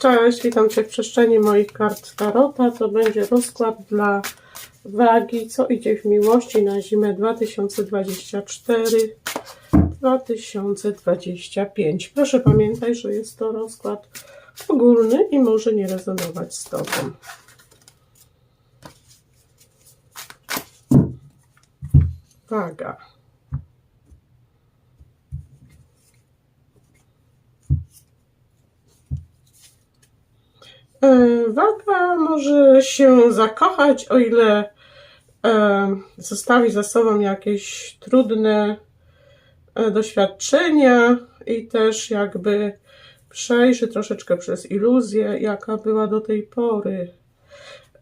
Cześć, witam Cię w przestrzeni moich kart Tarota. To będzie rozkład dla wagi, co idzie w miłości na zimę 2024-2025. Proszę pamiętaj, że jest to rozkład ogólny i może nie rezonować z Tobą. Waga. Waga może się zakochać, o ile e, zostawi za sobą jakieś trudne e, doświadczenia i też jakby przejrzy troszeczkę przez iluzję, jaka była do tej pory.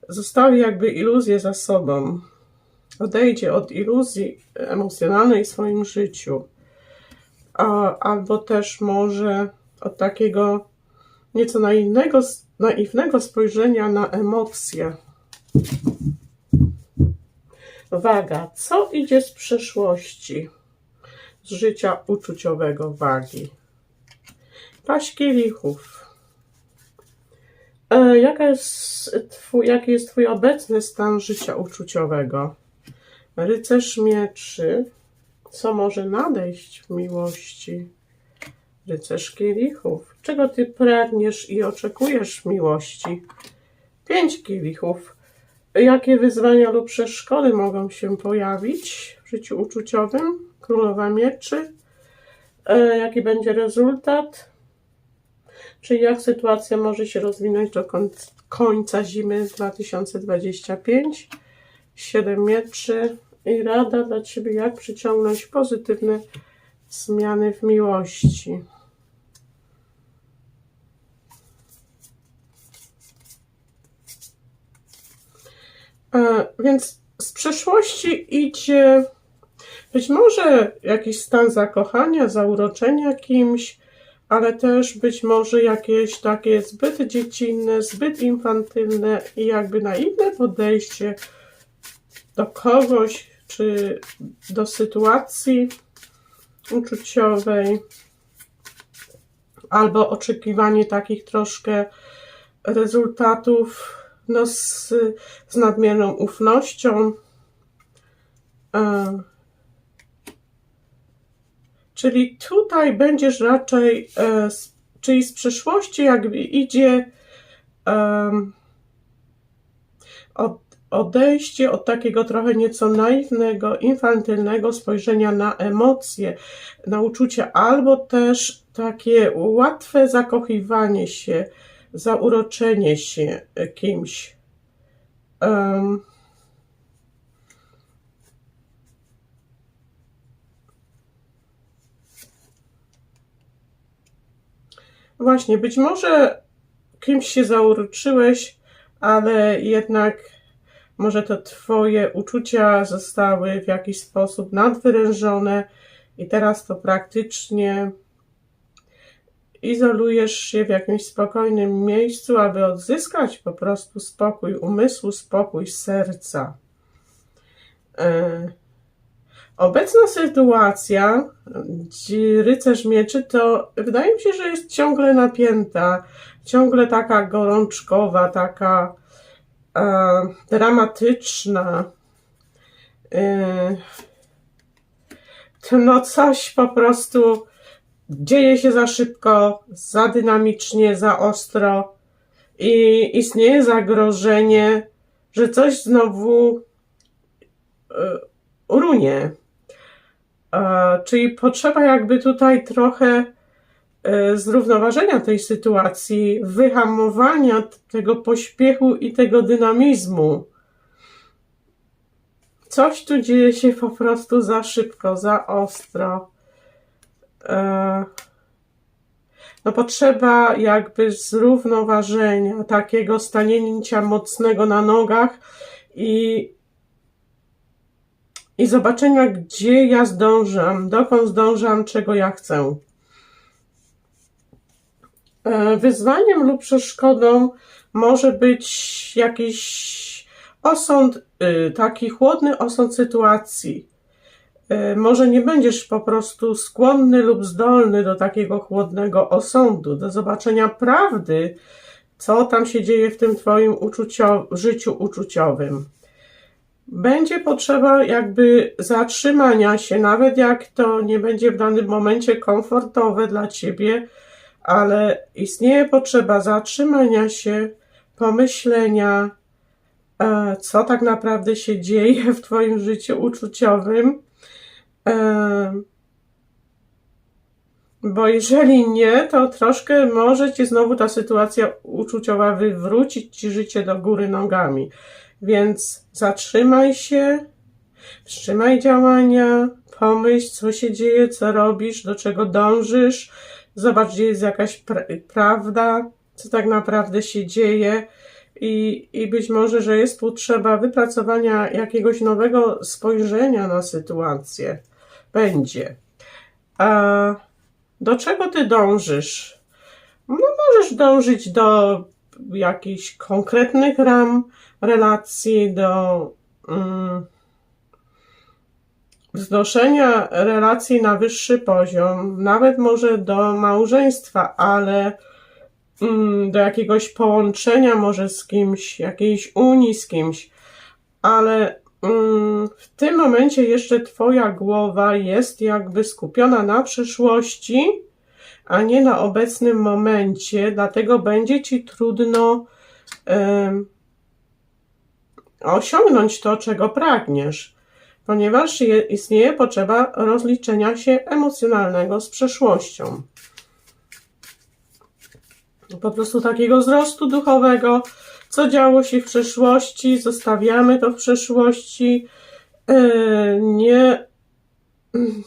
Zostawi jakby iluzję za sobą. Odejdzie od iluzji emocjonalnej w swoim życiu. A, albo też może od takiego nieco naiwnego, naiwnego spojrzenia na emocje. Waga. Co idzie z przeszłości? Z życia uczuciowego wagi. Paść kielichów. E, jaka jest twój, jaki jest Twój obecny stan życia uczuciowego? Rycerz mieczy. Co może nadejść w miłości? Rycerz kielichów. Czego ty pragniesz i oczekujesz miłości? Pięć kielichów. Jakie wyzwania lub przeszkody mogą się pojawić w życiu uczuciowym? Królowa mieczy. E, jaki będzie rezultat? Czyli jak sytuacja może się rozwinąć do końca zimy 2025? Siedem mieczy. I rada dla Ciebie, jak przyciągnąć pozytywne zmiany w miłości. Więc z przeszłości idzie być może jakiś stan zakochania, zauroczenia kimś, ale też być może jakieś takie zbyt dziecinne, zbyt infantylne i jakby naiwne podejście do kogoś czy do sytuacji uczuciowej, albo oczekiwanie takich troszkę rezultatów no, z, z nadmierną ufnością. E, czyli tutaj będziesz raczej, e, z, czyli z przeszłości jakby idzie e, od, odejście od takiego trochę nieco naiwnego, infantylnego spojrzenia na emocje, na uczucia, albo też takie łatwe zakochiwanie się, zauroczenie się kimś. Um, właśnie, być może kimś się zauroczyłeś, ale jednak może to Twoje uczucia zostały w jakiś sposób nadwyrężone i teraz to praktycznie izolujesz się w jakimś spokojnym miejscu, aby odzyskać po prostu spokój umysłu, spokój serca. E, obecna sytuacja, rycerz mieczy, to wydaje mi się, że jest ciągle napięta, ciągle taka gorączkowa, taka e, dramatyczna. E, no coś po prostu dzieje się za szybko, za dynamicznie, za ostro i istnieje zagrożenie, że coś znowu y, urunie. Czyli potrzeba jakby tutaj trochę y, zrównoważenia tej sytuacji, wyhamowania tego pośpiechu i tego dynamizmu. Coś tu dzieje się po prostu za szybko, za ostro. E, no potrzeba jakby zrównoważenia, takiego stanięcia mocnego na nogach i, i zobaczenia, gdzie ja zdążam, dokąd zdążam, czego ja chcę. E, wyzwaniem lub przeszkodą może być jakiś osąd, y, taki chłodny osąd sytuacji Może nie będziesz po prostu skłonny lub zdolny do takiego chłodnego osądu, do zobaczenia prawdy, co tam się dzieje w tym Twoim uczucio- życiu uczuciowym. Będzie potrzeba jakby zatrzymania się, nawet jak to nie będzie w danym momencie komfortowe dla Ciebie, ale istnieje potrzeba zatrzymania się, pomyślenia, e, co tak naprawdę się dzieje w Twoim życiu uczuciowym. Bo jeżeli nie, to troszkę może Ci znowu ta sytuacja uczuciowa wywrócić Ci życie do góry nogami. Więc zatrzymaj się, wstrzymaj działania, pomyśl, co się dzieje, co robisz, do czego dążysz, zobacz, gdzie jest jakaś pra- prawda, co tak naprawdę się dzieje. I, I być może, że jest potrzeba wypracowania jakiegoś nowego spojrzenia na sytuację. Będzie. A do czego ty dążysz? No, możesz dążyć do jakichś konkretnych ram relacji, do mm, wznoszenia relacji na wyższy poziom, nawet może do małżeństwa, ale mm, do jakiegoś połączenia może z kimś, jakiejś unii z kimś, ale w tym momencie jeszcze Twoja głowa jest jakby skupiona na przyszłości, a nie na obecnym momencie, dlatego będzie Ci trudno osiągnąć to, czego pragniesz, ponieważ je, istnieje potrzeba rozliczenia się emocjonalnego z przeszłością. Po prostu takiego wzrostu duchowego, co działo się w przeszłości, zostawiamy to w przeszłości, e, nie,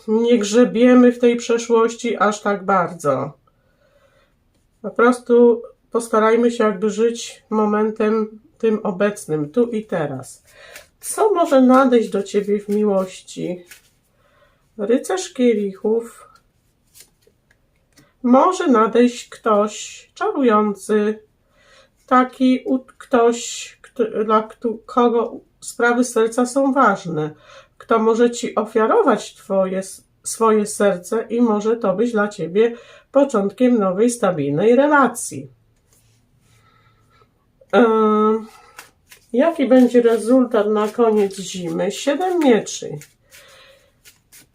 nie grzebiemy w tej przeszłości aż tak bardzo. Po prostu postarajmy się jakby żyć momentem tym obecnym, tu i teraz. Co może nadejść do Ciebie w miłości? Rycerz kielichów. Może nadejść ktoś czarujący, taki ktoś, kto, dla kogo sprawy serca są ważne, kto może Ci ofiarować twoje, swoje serce i może to być dla Ciebie początkiem nowej, stabilnej relacji. Jaki będzie rezultat na koniec zimy? Siedem mieczy.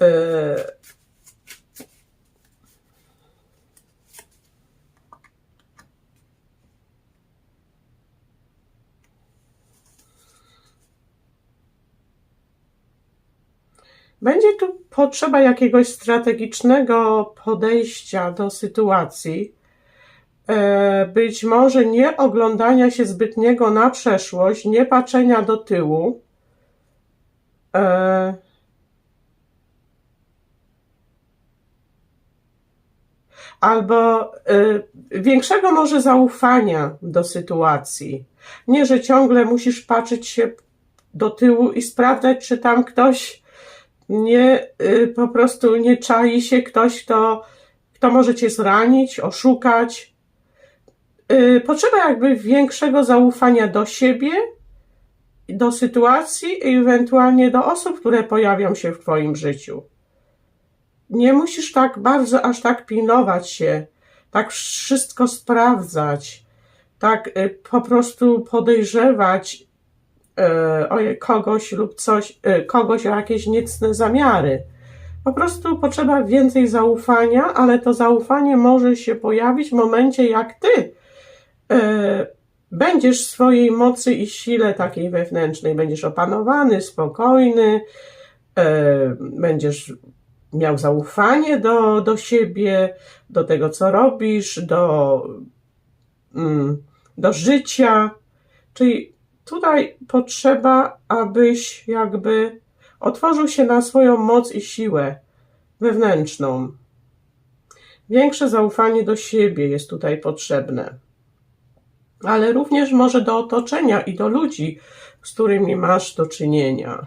Yy, Będzie tu potrzeba jakiegoś strategicznego podejścia do sytuacji. E, Być może nie oglądania się zbytniego na przeszłość, nie patrzenia do tyłu. E, Albo e, większego może zaufania do sytuacji. Nie, że ciągle musisz patrzeć się do tyłu i sprawdzać, czy tam ktoś nie, y, po prostu nie czai się ktoś, kto, kto może cię zranić, oszukać. Y, Potrzeba jakby większego zaufania do siebie, do sytuacji i ewentualnie do osób, które pojawią się w Twoim życiu. Nie musisz tak bardzo aż tak pilnować się, tak wszystko sprawdzać, tak y, po prostu podejrzewać e, kogoś lub coś, e, kogoś o jakieś niecne zamiary. Po prostu potrzeba więcej zaufania, ale to zaufanie może się pojawić w momencie, jak ty e, będziesz swojej mocy i sile takiej wewnętrznej, będziesz opanowany, spokojny, e, będziesz miał zaufanie do, do siebie, do tego, co robisz, do, mm, do życia. Czyli tutaj potrzeba, abyś jakby otworzył się na swoją moc i siłę wewnętrzną. Większe zaufanie do siebie jest tutaj potrzebne, ale również może do otoczenia i do ludzi, z którymi masz do czynienia.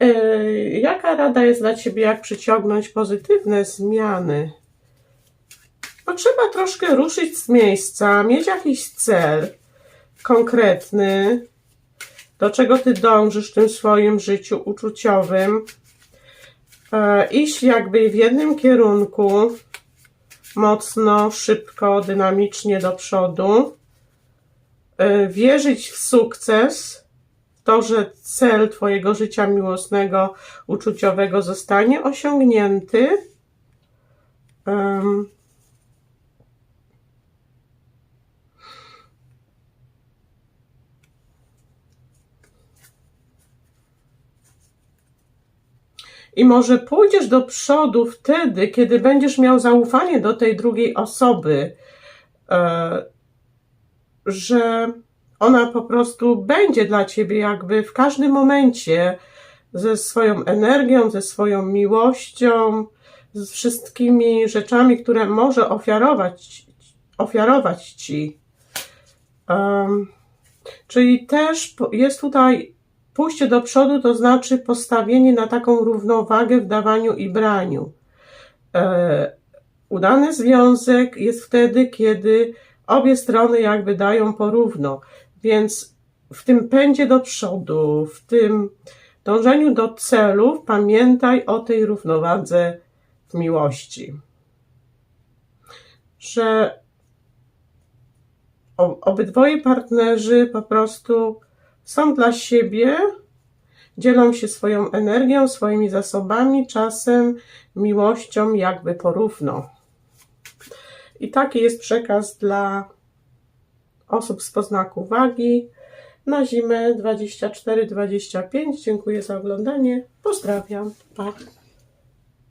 Yy, Jaka rada jest dla Ciebie, jak przyciągnąć pozytywne zmiany? Potrzeba troszkę ruszyć z miejsca, mieć jakiś cel konkretny, do czego Ty dążysz w tym swoim życiu uczuciowym. e, iść jakby w jednym kierunku, mocno, szybko, dynamicznie do przodu, e, wierzyć w sukces, w to, że cel Twojego życia miłosnego, uczuciowego zostanie osiągnięty. I może pójdziesz do przodu wtedy, kiedy będziesz miał zaufanie do tej drugiej osoby, e, że ona po prostu będzie dla ciebie jakby w każdym momencie ze swoją energią, ze swoją miłością, z wszystkimi rzeczami, które może ofiarować, ofiarować ci. Em, czyli też jest tutaj pójście do przodu, to znaczy postawienie na taką równowagę w dawaniu i braniu. E, udany związek jest wtedy, kiedy obie strony jakby dają porówno. Więc w tym pędzie do przodu, w tym dążeniu do celów, pamiętaj o tej równowadze w miłości. Że obydwoje partnerzy po prostu są dla siebie, dzielą się swoją energią, swoimi zasobami, czasem, miłością, jakby porówno. I taki jest przekaz dla osób z poznaku wagi na zimę 24-25. Dziękuję za oglądanie. Pozdrawiam. Pa.